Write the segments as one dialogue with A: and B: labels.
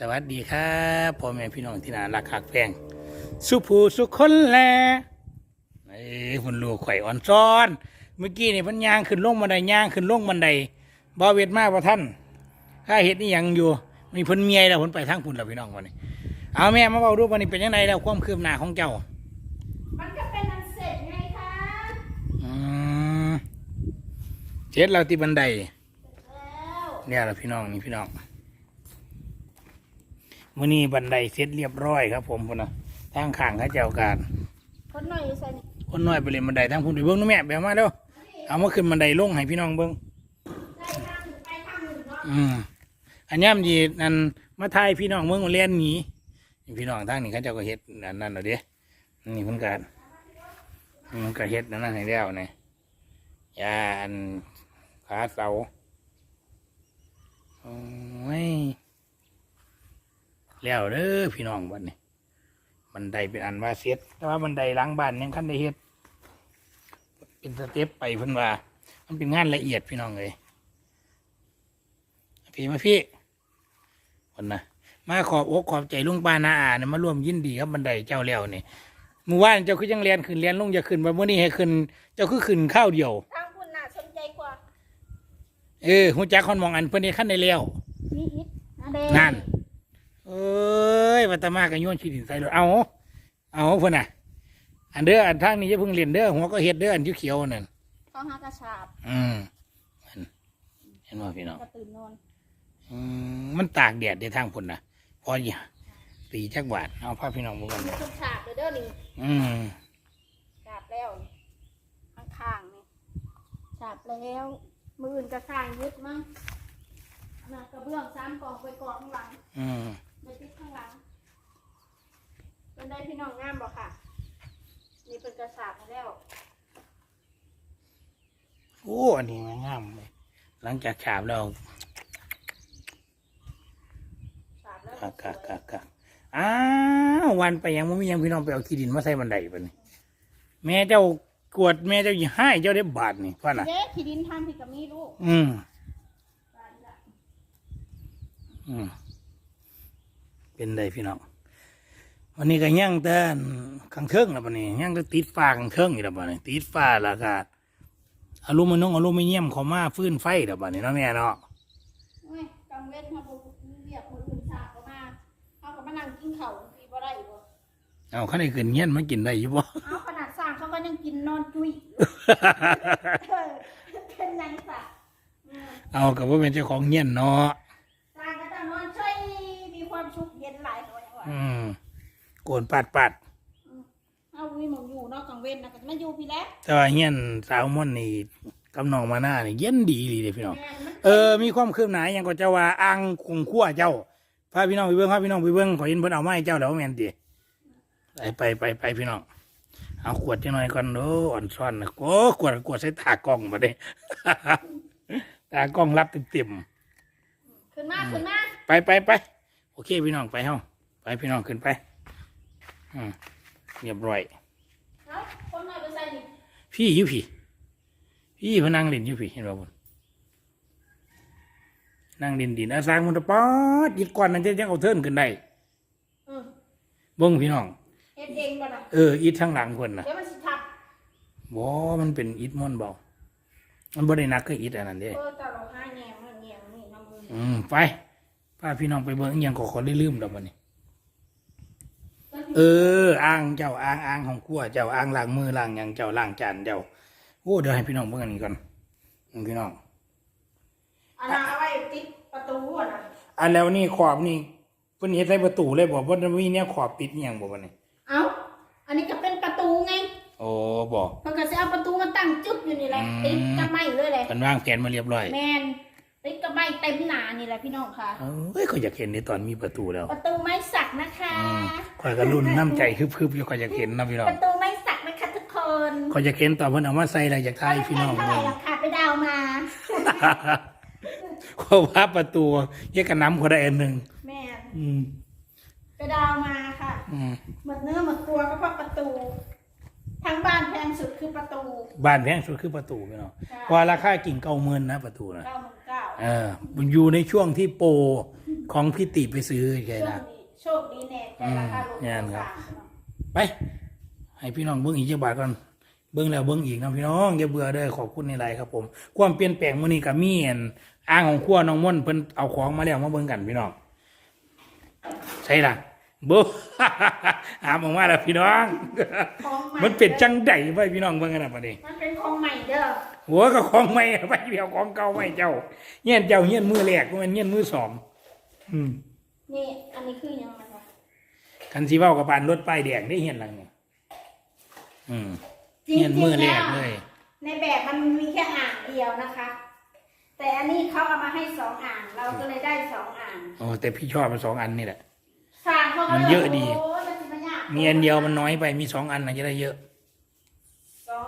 A: สวัสดีครับพ่อแม่พี่น้องที่น่ารักคักแพงสุภูสุคนแลเอ้ยคุณลูกไข่อ่อนซ้อน เมื่อกี้นี่เพันย่างขึ้นลงบันไดย่างขึ้นลงบันไดบ่เวทมากพ่ท่านข้าเห็ดนี่ยังอยู่มีเพิ่นเมียแล้วเพิ่นไปทางพุ่นแล้วพี่น้องวันนี้ เอาแม่มาเบาดูวันนี้เป็นยังไงแล้วความคืบหน้าของเจ้า
B: มันก็เป็นอันเสร็จไงคะ
A: อืมเช็ดเราที่บันได
B: แล้ว
A: เนี่ยแหละพี่น้องนี่พี่น้อง มื่อนี้บันไดเสร็จเรียบร้อยครับ ผมพุ่นนะทางข้างเขาเจ้าการ
B: คนหน่อยอยู่ใส่นี่
A: คนน้อยไปเรียนบันไดทางพุ่นไปเบิ้งนู้แม่แบบมาเด้อเอามาขึ้นบันไดลงให้พี่น้องเบิ้ง
B: ได้ทางหนึ่งไปทางหนึ่งเนาะ
A: อืมอันย่ำยีนั่นมาทายพี่น้องเมืองเรียนหนีนี่พี่น้องทางนี้เขาเจ้าก็เฮ็ดอันนั้นเอาเด้นี่เพิ่นก็มันก็เฮ็ดอันนั้นให้แล้วนี่ยาอันขาเสาโอ้ย แล้วเด้อพี่น้องบัดนี้บันไดเป็นอันว่าเสร็จแต่ว่าบันไดหล้างบ้านยังคันได้เฮ็ดเป็นสเต็ปไปเพิ่นว่า มันเป็นงานละเอียดพี่น้องเลยพี่มาพี่คนนะมาขอบอกขอบใจลุงป้านาอาเนี่ยมาร่วมยินดีครับบันไดเจ้าแล้วนี่เมื่อวานเจ้าคือยังเรียนขึ้นเรียนลงจะขึ้นวันมื่อนี้ให้ขึ้น เจ้าคือขึ้นข้าวเดียว
B: ทางคุณน่าสนใจกว่า
A: เออหูจักคนมองอันเพื่อนนี่ขั้นได้แล้ว
B: มีอิฐนะเด้
A: นั่นเอ้ยวัตมากันโยนชีดินใส่รถเอาเอาเพื่อนน่ะ อันเด้ออันทางนี้จะเพิ่งเรียนเด้อหัวก็เฮ็ดเด้ออันเขียวๆนั่น
B: เขาหากระชาบ
A: อืมเห็นเห็นว่าพี่น้อง
B: กระตื่นนอน
A: อืมมันตากแดดในทางพุ่นนะพออย่าตีจักบาทเอาผ้าพี่น้องบุกัน
B: มีทุกฉาบเลยเด้อนี่
A: อืม
B: ฉาบแล้วนี่ข้างๆนี่ฉาบแล้วมืออื่นกระข้างยึดมั้งนะกระเบื้องสามกองไปกองข้างหลัง
A: อืม
B: ไปติดข้างหลัง เป็นได้พี่น้องงามบอกค่ะ นี่เป็นกระสาบมาแล้ว
A: โอ้อันนี้มันงามเลยหลังจากฉาบแล้ว
B: สาบแล้ว
A: กักกักกักกักอ้าววันไปยังไม่มียังพี่น้องไปเอาขี้ดินมาใส่บันไดปะนี่แม่เจ้ากวดแม่เจ้าอย่าให้เจ้าได้บาทนี่พ่อน่ะ
B: เจ๊ขีดินทำผิดกับมีลูก
A: อืมอืมเป็นไดพี่น้อง วันนี้ก็ย่างแต่ข้างเทิงแล้วปะนี่ย่างแต่ติดฟ้าข้างเทิงอยู่แล้วปะนี่ติดฟ้าแล้วก็อารมณ์มันน้องอารมณ์ไม่เยี่ยมเขามาฟื้นไฟแล้วปะนี่เนาะแม่เนาะ
B: โอ้ยกังเว้นเขาบอกเรียกคนอื่นสาบเขามาเขาก็มานั่งกินเขาทีบ่ได้บ่
A: เอาข้างในเกินเงี้ยนมากินได้อยู่บ่
B: เอาขนาดสร้างเขาก็ยังกินนอนจุยเออเป็นยังสะอืม
A: เอากับว่าเป็นเจ้าของเงี้ยนเนาะ
B: สร้างก็ต้องนอนช่วยมีความสุขเย็นหลายหน่อยว่ะ
A: อืม โกนปัดปัด
B: เอาวิมองอยู่เนอกกังเว้นนะก็มาอยู่พี่แล้ว
A: แต่ว่าเงี้ยนสาวม่อนนี่กำนองมาหน้านี่เย็นดีเลยพี่น้อง
B: แม่นมัน
A: เออมีความคืบหน้าอยังก็เจ้าว่าอ่างคงขั้วเจ้าพาพี่น้องไปเบิ้งพาพี่น้องไปเบิ้งขอยินเพิ่นเอาไมาให้เจ้าแล้วแม่นติไปไปไปไปพี่น้องเอาขวดจังหน่อยก่อนโอ้อ่อนซ่อนนะโอ้ขวดขวดใส่ตากล้องมาเด้ตากล้องรับเต็ม
B: ขึ้นมาขึ้นมา
A: ๆไปไปไปโอเคพี่น้องไปเฮาไปพี่น้องขึ้นไป อืมเรียบร้อย
B: เอาคนหน่อยไปใส่ดิ
A: พี่อยู่พี่ พี่เพนนังเล่นอยู่พี่เห็นบ่บุญนั่งเล่นดินอาสร้างมันตะป๊อดยิดก่อนนั้นจะยังเอาเทินขึ้นได้
B: อืม
A: เบิ้งพี่น้อง
B: เฮ็ดเองบ่น่ะ
A: เอออิดทางหลังคนน่ะ
B: เดี๋ยวมันสิทับ
A: บ่ มันเป็นอิดม่อนเบามันบ่ได้หนักคืออิดอันนั้นเด้
B: เออแต่เราห้าแหนมมันแหนมนี่น้ำมือ
A: อืม ไปพาพี่น้องไปเบิ่งอิหยังก็ขอได้ลืมดอกบัดนี้ เอออ่างเจ้าอ่างอ่างของครัวเจ้าอ่างล้างมือล้างหยังเจ้าล้างจานเจ้าโอ้เดี๋ยวให้พี่น้องเบิ่งอันนี้ก่อนอืมพี่น้อง
B: อันนั้นเอาไว้ติดประตูอะนะ
A: อันแล้วนี่ขอบนี่เพิ่นเฮ็ดใส่ประตูเลยบ่บ่ได้มีเนี่ยขอบปิดอิหยังบ่บัดนี้
B: เอาอันนี้ก็เป็นประตูไง
A: โอ้บ่
B: เพิ่นก็สิเอาประตูมาตั้งจุดอยู่นี่แหละ
A: อืม
B: ติดกับไม้เลยแหละ
A: เพิ่นวางแผนมาเรียบร้อย
B: แมน ติดกับไม้เต็มหนานี่แหละพี่น้องค่ะ
A: เอ้ยเขาอยากเห็นในตอนมีประตูแล้ว
B: ประตูไม้สักนะคะ
A: อืมข่อยก็รุ่นน้ำใจฮึบๆอยู่ข่อยอยากเห็นนะพี่น้อง
B: ประตูไม้สักนะคะทุกคน
A: ข่อยอยากเห็นตอนเพิ่นเอามาใส่แล้วอยากทายพี่น้อง
B: เท่าไห
A: เบิ่
B: ร่
A: ง
B: ราคาไปดาวมา
A: เพราะว่าประตูเยกกับน้ำคนได้อันหนึ่ง
B: แม่น
A: อืม
B: ไปดาวมาค่ะ
A: อืม
B: หมดเนื้อหมดตัวก็เพราะประตูทั้งบ้านแพงสุดคือประตู
A: บ้านแพงสุดคือประตูพี่น้องเพราะราคากิ่งเก้าหมื่นนะประตูนะ
B: เก้าหมื่น เก้า
A: เออมันอยู่ในช่วงที่โปรของพี่ติไปซื้อใช่
B: โช
A: ละ
B: คดีโชคดีแน่แต่ราคาลง
A: อืมงั้นครับ
B: สามเนาะ
A: ไป ให้พี่น้องเบิ้งอีกจักบาทก่อนเบิ้งแล้วเบิ้งอีกนะพี่น้องอย่าเบื่อเด้อขอบคุณในไลน์ครับผมความเปลี่ยนแปลงมื้อนี้ก็มีอันอ้างของขั้วน้องม่อนเพิ่นเอาของมาแล้วมาเบิ้งกันพี่น้องใช่ล่ะโบหามออกมาแล้วพี่น้อง
B: ของให
A: มันเป็นจังไดไว้พี่น้องเบิ่งกันนะบัดนี้
B: มันเป็นของใหม่เด้อ
A: หัวก็ของใหม่ไปเดียวของเก่าไม่เจ้าเงี้ยนเจ้าเงี้ยนมือแรกก็มันเงี้ยนมือสองอืม
B: นี่ อันนี้คือยังไงวะ
A: คันสิเว้ากับปานรถป้ายแดงได้เฮียนหลังเนี่ยอืม
B: จริง
A: เงี้ยนมือ
B: ๆ
A: แร
B: แล้
A: ก
B: ว
A: เลย
B: ในแบบมันมีแค่อ่างเดียวนะคะ แต่อันนี้เขาเอามาให้สองอ่าง เราก็เลยได้สองอ่าง
A: โอ้แต่พี่ชอบมันสองอันนี่แหละ
B: สร้างเขาก็
A: มันเยอะดี
B: โอ้ยมันสิมันยาก
A: มีอันเดียวมันน้อยไปมีสองอันนะจะได้เยอะ
B: สอง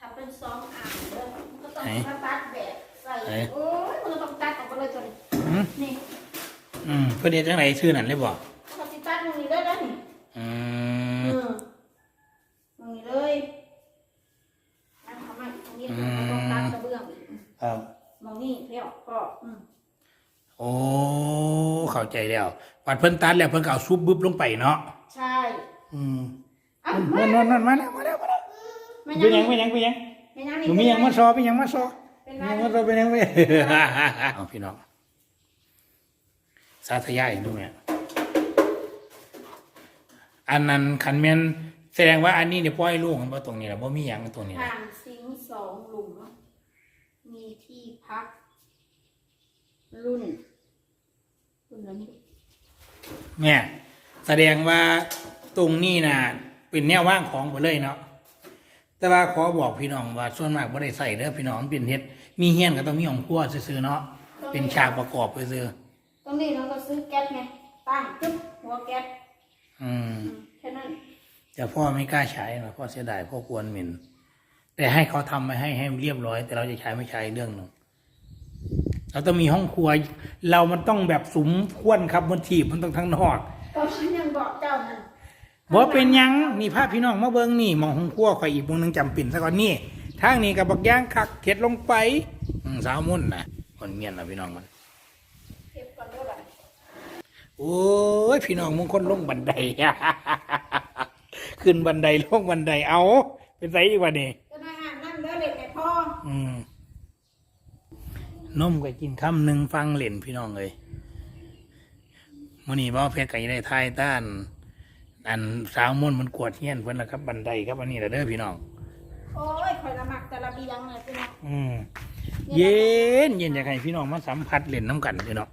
B: ทำเป็นสองอ่างเด้อมันก็ต้อง
A: ไหน
B: มาตัดแบบใส่
A: ไหน
B: โอ้ยมันก็ต้องตัดออกไปเลยจน
A: อืม
B: นี่
A: อืมเพื่อนเฮ็ดจังไหนชื่อนั่นเลยบ่
B: เขาติตัดตรงนี้เลยนะนี่
A: อืม
B: อืมตรงนี้เลยอันทำไมตรงนี้เราต้องตัดกระเบื้องอีก
A: ครับ
B: มองนี่เพี้ยวก็อืม
A: โอ้เข้า ใจแล้วปัดเพิ่นตัดแล้วเพิ่นก็เอาซุปบึบลงไปเนาะ
B: ใช่
A: อืม
B: อะ
A: นั่นนั่นนั่นมาแล้วมาแล้วมาแล้ว
B: ไม่
A: เป็นห
B: ยั
A: ยังงเป็นหยังเป็นหยัง
B: ไม่ยัง
A: หนูมีหยังมาซอเป็นหยังมาซอ
B: เป็น
A: มี
B: ไร
A: หยังมาซอเป็นหยังไปเอาพี่น้องสาธยายดูเนี่ยอันนั้นคันแม่นแสดงว่าอันนี้เนี่ยปล่อยลูกมันบ่ตรงนี้ล่ะบ่มีหยังตรงนี้นะ
B: ทางซิงค์สองหลุมมีที่พัก รุ่น รุ่นอะไรนี่
A: แม่แสดงว่าตรงนี้น่ะเป็นแนวว่างของไปเลยเนาะแต่ว่าขอบอกพี่น้องว่าส่วนมากบ่ได้ใส่เด้อพี่น้องมันเป็นเฮ็ดมีเฮียนก็ต้องมีของครัวซื่อๆเนาะเป็นฉากประกอบไปซื่อ
B: ตรงนี้เราก็ซื้อแก๊สไงตั้งตึ๊บหัวแก๊ส
A: อืม
B: อืมแค่นั้น
A: แต่พ่อไม่กล้าใช้นะพ่อเสียดายพ่อกลัวเหม็นแต่ให้เขาทำมาให้ให้เรียบร้อย แต่เราจะใช้ไม่ใช้เรื่องหนึ่ง เราต้องมีห้องครัว เรามันต้องแบบสุมควนครับมันถีบมันต้องทั้งนอก
B: ก็ฉันยังบอกเจ้านั่น
A: บ่เป็นหยังนี่ภาพพี่น้องมาเบิ่งนี่หมองห้องครัวข่อยอีกวงหนึงจำเป็นซะก่อนนี่ทางนี้กับบักย่างคักเข็ดลงไปอืมสาวมุ่นนะคนเมียนนะพี่น้องมัน
B: เก็บก่อนด้วยล่ะ
A: โอ้ยพี่น้องมึงคนลงบันได ขึ้นบันไดลงบันไดเอา เป็นไสอีกว่านี่
B: ก็น่าอ่านนั่นเด้อเล็กแต่พ่อ
A: อืม นมก็กินคำหนึ่งฟังเล่นพี่น้องเลยมื่อนี้บ่าวเพชรก็ยังได้ทายต้าน อันสาวม่วนมันกวดเฮียนเพิ่นละครับบันไดครับอันนี้ละเด้อพี่น้อง
B: โอ้ยคอยละหมักแต่ละเบียงเลยพี่น้อง
A: อืมเย็นเย็นอยากให้พี่น้องมาสัมผัสเล่นน้ำกันพี่น้อง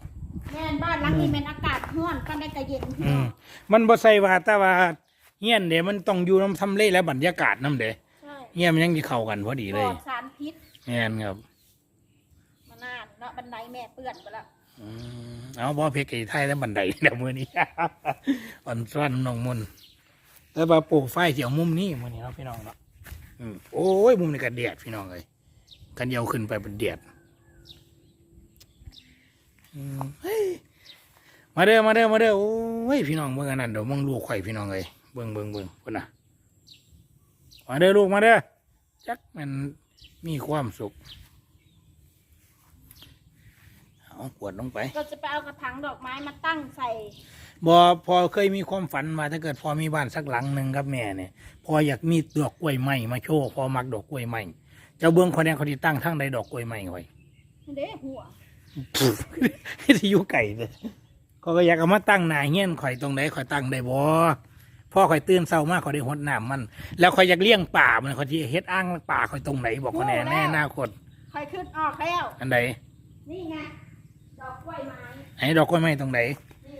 B: แม่นบ้านหลังนี้เป็นอากาศร้อนก็ได้กระเย็นพี่
A: อื
B: น้อ
A: ม
B: ง
A: มันบ่ใส่ว่าแต่ว่าเฮียนเดี๋ยวมันต้องอยู่น้ำทำเลและบรรยากาศน้ำเด้
B: ใช่
A: เฮียนมันยังสิเข้ากันพอดี
B: ป
A: เล
B: ลอยดสารพิษ
A: แม่นครับ
B: มา นาะบันไดแม่เปื้อนไปแล้ว
A: อืมเอาบ่เพชรไก่ไทยแล้วบันไดแล้วมื้อนี้ อ่อนซ้อนน้องมนต์แต่ว่าโปรไฟเสียวมุมนี้มื้อนี้เนาะพี่น้องเนาะอืมโอ้ยมุมนี้ก็เดียดพี่น้องเอ้ยกันเดียวขึ้นไปเป็นเดียดอืมเฮ้ยมาเด้อมาเด้อมาเด้อโอ้ยพี่น้องเบิ่งอันนั้นเดี๋ยวมองลูกข่อยพี่น้องเอ้ยเบิ่งเบิ่งเบิ่งพุ่นน่ะมาเด้อลูกมาเด้อจักมันมีความสุขเอา กวดลงไป
B: เราจะไปเอากระถางดอกไม้มาตั้งใส่
A: บอพอเคยมีความฝันมาถ้าเกิดพอมีบ้านสักหลังหนึ่งครับแม่เนี่ยพออยากมีดอกกล้วยไม้มาโชว์พอมักดอกกล้วยไม้เจ้าเบื้องคนนี้เขาที่ตั้งทั้งใดดอกกล้วยไม้ไว้
B: เด้หัว
A: ที่อยู่ไก่เลยเขาก็อยากเอามาตั้งหนาเงี้ยนข่อยตรงไหนข่อยตั้งได้บ่พ่อข่อยตื่นเศร้ามากข่อยได้หดน้ำมัน แล้วข่อยอยากเลี้ยงป่ามันข่อยที่เฮ็ดอ้างป่าข่อยตรงไหนบอกเขาแน่แน่หน้าคน
B: คอยขึ้นออกแล้ว
A: อันใด
B: นี่ไง ดอกกล้วยไม้
A: ไอ้ดอกกล้วยไม้ตรงไหน
B: นี่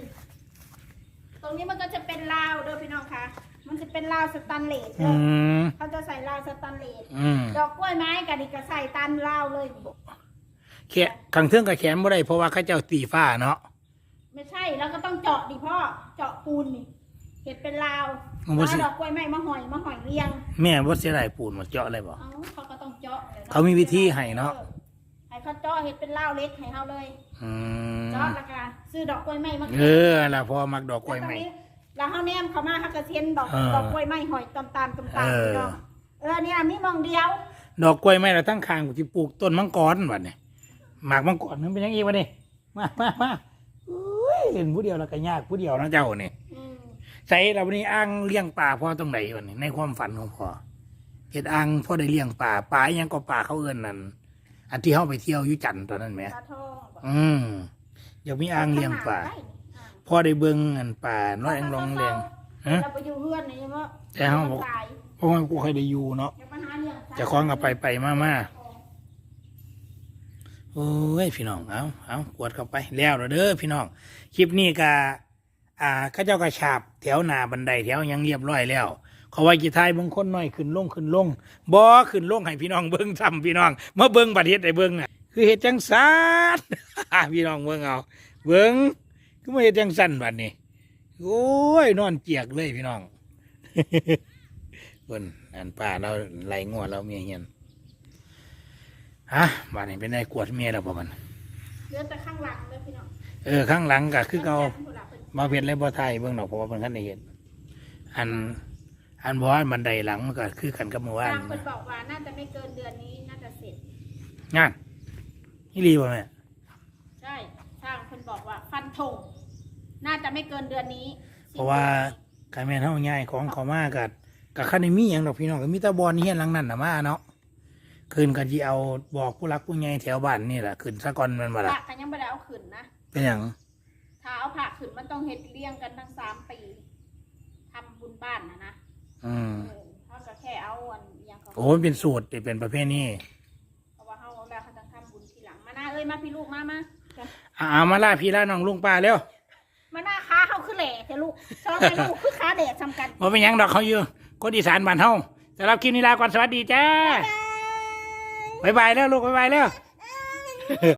B: ตรงนี้มันก็จะเป็นราวเด้อพี่น้องคะมันจะเป็นราวสแตันเลส
A: อื
B: เด้อ
A: ม
B: เขาจะใส่ราวสแตันเลส
A: อืม
B: ดอกกล้วยไม้กับดิกระใส่ตันราวเลย
A: แขนขังเทื่องกับแขนบ่ได้เพราะว่าเข้าเจ้าตีฟ้าเนาะ
B: ไม่ใช่แล้วก็ต้องเจาะดิพ่อเจาะปูนนี่เห็ดเป็นราว
A: มันบ่
B: แล้ว
A: สิ
B: ดอกกล้วยไม้มาหอยมาหอยเรียง
A: แม่บ่เสียดายปูนมาเจาะเลยบ่
B: เอ้าเขาก็ต้องเจาะลยนะ
A: เขามีวิธีให้เนาะ
B: ออ ให้เขาเจาะเห็ดเป็นราวเล็กให้เขาเลย
A: อืม
B: เจาะแล้วก็ซื้อดอกกล้วยไม้มา
A: เออล่ะพอมักดอกกล้วยไหม
B: แล้วเขาแนมเขามาเขาก็เทียนดอก
A: เออ
B: ดอกกล้วยไม้หอยตำตาลตำตาล
A: เออ
B: พี่น้องเออเนี่ยมีมองเดียว
A: ดอกกล้วยไหมเราตั้งคางกูที่ปลูกต้นมังกรบัดเนี่ยหมากมังกรมันเป็นยังไงวะนี่มามามาอุ้ยเห็นผู้เดียวแล้วก็ยากผู้เดียวนะเจ้านี่
B: อืม
A: ใส่เราวันนี้อ้างเลี้ยงป่าพ่อตรงไหนวันนี้ในความฝันของพ่อเห็ดอ้างพ่อได้เลี้ยงป่าป่าอิหยังก็ป่าเขาเอิ้นนั่น อันที่เขาไปเที่ยวอยุจันทน์ตอนนั้นไหม
B: ปลาทองบอก
A: อืมอยากมีอ้างเลี้ยงป่า
B: ได้นี่อ่าง
A: พ่อได้เบิ่งอันป่าน้อยอังลองเลี้ยงฮะ
B: เราไปอยู่เพื่อนนี่ใช่ไหม
A: แต่เฮาบอก
B: ตาย
A: เพราะว่ากูเคยได้อยู่เนาะ
B: อย่ามาหาเรื่อง
A: จะคล้องกับไปไปมามา โอ้ยพี่น้องเอาเอากวดเข้าไปแล้วเด้อพี่น้องคลิปนี้ก็อ่าเข้าเจ้ากระฉาบแถวหน้าบันไดแถวหยังเรียบร้อยแล้วเขาไว้กี่ทายบางคนน้อยขึ้นลงขึ้นลงบ่ขึ้นลงให้พี่น้องเบิ่งซ้ำพี่น้องมาเบิ่งบัดเฮ็ดให้เบิ่งน่ะคือเฮ็ดจังซันพี่น้องเบิ่งเอา เบิ่งคือมาเฮ็ดจังซันบัดนี้โอ้ยนอนเจียกเลยพี่น้องเพิ่นอันป้าเราไล่งวดเราเมียเฮียนฮะบ้านนี้เป็นไงกวดเมียเราบ่มัน
B: เรื่องแต่ข้างหลังเลยพี่น้อง
A: เออข้างหลังก็คือเขา
B: พิ่นผู้หลักเพิ่น
A: มาเพียนเลยบ่ไทยเบิ่งดอกเพราะว่าเพิ่นคันได้เห็นอัน อันบ่ว่าบันไดหลังมันก็คือกันกับเมื่อวาน
B: ทางเพิ่
A: นะ
B: นบอกว่าน่าจะไม่เกินเดือนนี้น่าจะเสร็จ
A: งานนี่รีบ่แม่
B: ใช่ทางเพิ่นบอกว่าฟันธงน่าจะไม่เกินเดือนนี้
A: เพราะว่าการแม่นเฮาง่ายของเขามาก็ก็คันได้มีหยังดอกพี่น้องก็มีแต่บอนเฮียนหลังนั้นน่ะมาเนาะคืนก็สิเอาบอกผู้รักผู้ใหญ่แถวบ้านนี่แหละขึ้นซะก่อนแม่นบ่
B: พ
A: ล่ะ
B: ระกันยังไม่ได้เอาขึ้นนะ
A: เป็นหยัง
B: ถ้าเอาผักขึ้นมันต้องเฮ็ดเลี้ยงกันทั้งสามปีทำบุญบ้านนะนะ
A: อืม
B: เออเขาก็แค่เอาอันอยังเขา
A: โอ้มันเป็นสูตรเป็นประเภทนี้
B: เพราะว่าเขาเอาแล้วเขาต้องทำบุญทีหลังมาหน้าเอ้ยมาพี่ลูกมามา
A: อ่ามาล่าพี่ล่าน้องลุงป้าเร็ว
B: มาหน้าขาเขาคือแหล่แต่ลูกชอบให้ลูกคือขาแดดทำกัน
A: ว่าเป็นหยังดอกเขาอยู่คนอีสานบ้านเฮาสำหรับคลิปนี้ลาก่อนสวัสดีจ้าบ๊ายบายแล้วลูกบ๊ายบายแล้ว